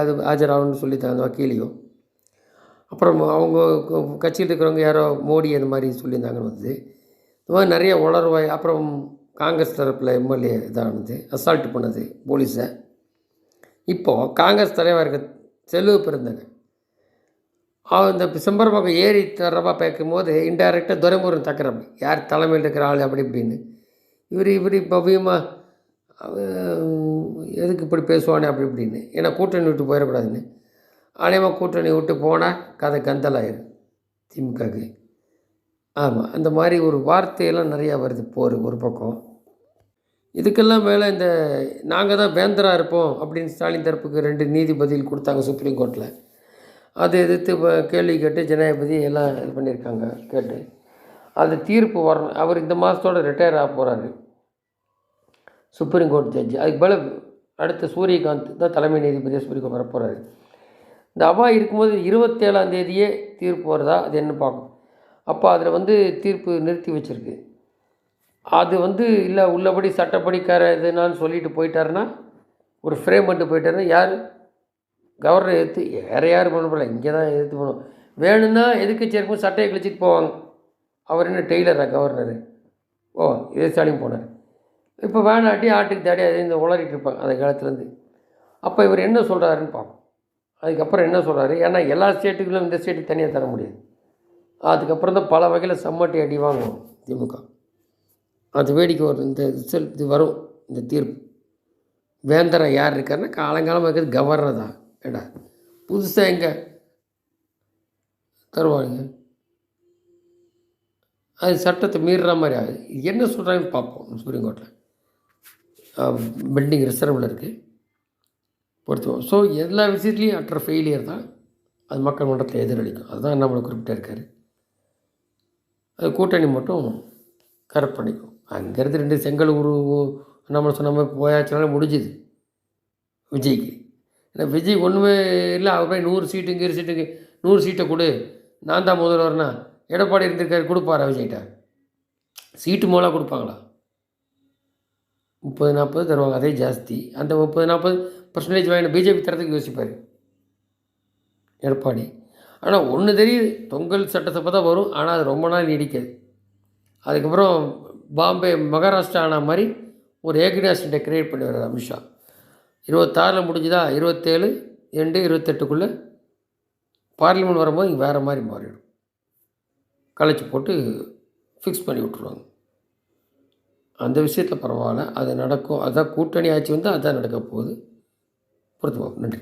அது ஆஜராகணும்னு சொல்லியிருந்தாங்க அந்த வக்கீலையும். அப்புறம் அவங்க கட்சியில் இருக்கிறவங்க யாரோ மோடி அந்த மாதிரி சொல்லியிருந்தாங்கன்னு வந்து இந்த மாதிரி நிறைய உளர்வாய் அப்புறம் காங்கிரஸ் தரப்பில் எம்எல்ஏ இதானது அசால்ட் பண்ணது போலீஸை. இப்போது காங்கிரஸ் தலைவருக்கு செலவு பிறந்தாங்க. அவர் இந்த சிம்பரமாக ஏறி தரவா பார்க்கும்போது இன்டைரக்டாக துரைமுருகன் தக்கரம் யார் தலைமையில் இருக்கிற ஆள் அப்படி இப்படின்னு. இவர் இவர் பவ்யமாக எதுக்கு இப்படி பேசுவானே அப்படி இப்படின்னு. ஏன்னா கூட்டணி விட்டு போயிடக்கூடாதுன்னு. அநேகமாக கூட்டணி விட்டு போனால் கதை கந்தலாயிரும் திமுகக்கு ஆமாம் அந்த மாதிரி ஒரு வார்த்தையெல்லாம் நிறையா வருது போர் ஒரு பக்கம். இதுக்கெல்லாம் மேலே இந்த நாங்கள் தான் வேந்தராக இருப்போம் அப்படின்னு ஸ்டாலின் தரப்புக்கு ரெண்டு நீதிபதிகள் கொடுத்தாங்க சுப்ரீம் கோர்ட்டில் அதை எதிர்த்து இப்போ கேள்வி கேட்டு ஜனாதிபதி எல்லாம் இது பண்ணியிருக்காங்க கேட்டு. அது தீர்ப்பு வரணும். அவர் இந்த மாதத்தோட ரிட்டையர் ஆக போகிறாரு சுப்ரீம் கோர்ட் ஜட்ஜி. அதுக்கு மேலே அடுத்த சூரியகாந்த் தான் தலைமை நீதிபதியாக சுப்ரீம் கோர்ட் வர போகிறாரு இந்த அவா இருக்கும்போது இருபத்தேழாம் தேதியே தீர்ப்பு வருதா? அது என்ன பார்க்கும் அப்போ அதில் வந்து தீர்ப்பு நிறுத்தி வச்சுருக்கு. அது வந்து இல்லை உள்ளபடி சட்டப்படிக்கார கர இதுனான்னு சொல்லிட்டு போயிட்டாருன்னா ஒரு ஃப்ரேம் பண்ணிட்டு போயிட்டாருன்னா யார்? கவர்னர் எதிர்த்து வேறு யார் பண்ண போகல இங்கே தான் எதிர்த்து போகணும் வேணும்னா எதுக்கு இருக்கும் சட்டையை கழிச்சிட்டு போவாங்க? அவர் என்ன டெய்லரா கவர்னர் ஓ இதே ஸ்டாலின் போனார். இப்போ வேணாட்டி ஆட்டுக்கு தேடி அதை இந்த உளறிட்டு இருப்பாங்க அந்த காலத்துலேருந்து. அப்போ இவர் என்ன சொல்கிறாருன்னு பார்ப்போம். அதுக்கப்புறம் என்ன சொல்கிறாரு ஏன்னா எல்லா ஸ்டேட்டுகளும் இந்த ஸ்டேட்டுக்கு தனியாக தர முடியாது. அதுக்கப்புறம் தான் பல வகையில் சம்மட்டி அடி வாங்குவோம் திமுக. அது வேடிக்கை வரும் இந்த ரிசல்ட் இது வரும் இந்த தீர்ப்பு. வேந்தரா யார் இருக்காருன்னா காலங்காலமாக இருக்கிறது கவர்னர் தான். ஏடா புதுசாக எங்கே தருவாங்க அது சட்டத்தை மீறுற மாதிரி ஆகுது. என்ன சொல்கிறாங்கன்னு பார்ப்போம் சுப்ரீம் கோர்ட்டில் பெண்டிங் ரிசர்வில் இருக்குது பொறுத்துவோம் ஸோ எல்லா விஷயத்துலையும் அற்ற ஃபெயிலியர் தான் அது மக்கள் மன்றத்தில் எதிரொலிக்கும். அதுதான் நம்மளை குறிப்பிட்டே இருக்காரு அது கூட்டணி மட்டும் கரெக்ட் பண்ணிக்கும் அங்கேருந்து ரெண்டு செங்கல் உரு நம்ம சொன்ன மாதிரி முடிஞ்சுது. விஜய்க்கு. ஏன்னா விஜய் ஒன்றுமே இல்லை அவர் போய் நூறு சீட்டு இங்கே சீட்டுக்கு நூறு சீட்டை கொடு. நான் தான் முதல்வர்னா எடப்பாடி இருந்திருக்காரு கொடுப்பாரா விஜய்கிட்ட? சீட்டு மூலம் கொடுப்பாங்களா? முப்பது நாற்பது தருவாங்க. அதே ஜாஸ்தி. அந்த முப்பது நாற்பது பர்சன்டேஜ் வாங்கின பிஜேபி தரத்துக்கு யோசிப்பார். எடப்பாடி. ஆனால் ஒன்று தெரியுது. தொங்கல் சட்டசபை தான் வரும். ஆனால் அது ரொம்ப நாள் நீடிக்காது. அதுக்கப்புறம் பாம்பே மகாராஷ்டிரா ஆன மாதிரி ஒரு ஏகனாசிட்டை கிரியேட் பண்ணி வர்றார் அமித்ஷா. இருபத்தாறில் முடிஞ்சுதா? இருபத்தேழு ரெண்டு இருபத்தெட்டுக்குள்ளே பார்லிமெண்ட் வரும்போது இங்கே வேறு மாதிரி மாறிடும். கலைச்சி போட்டு ஃபிக்ஸ் பண்ணி விட்ருவாங்க அந்த விஷயத்தில் பரவாயில்ல. அது நடக்கும். அதான் கூட்டணி ஆட்சி வந்து அதான் நடக்க போகுது. பொறுத்து நன்றி.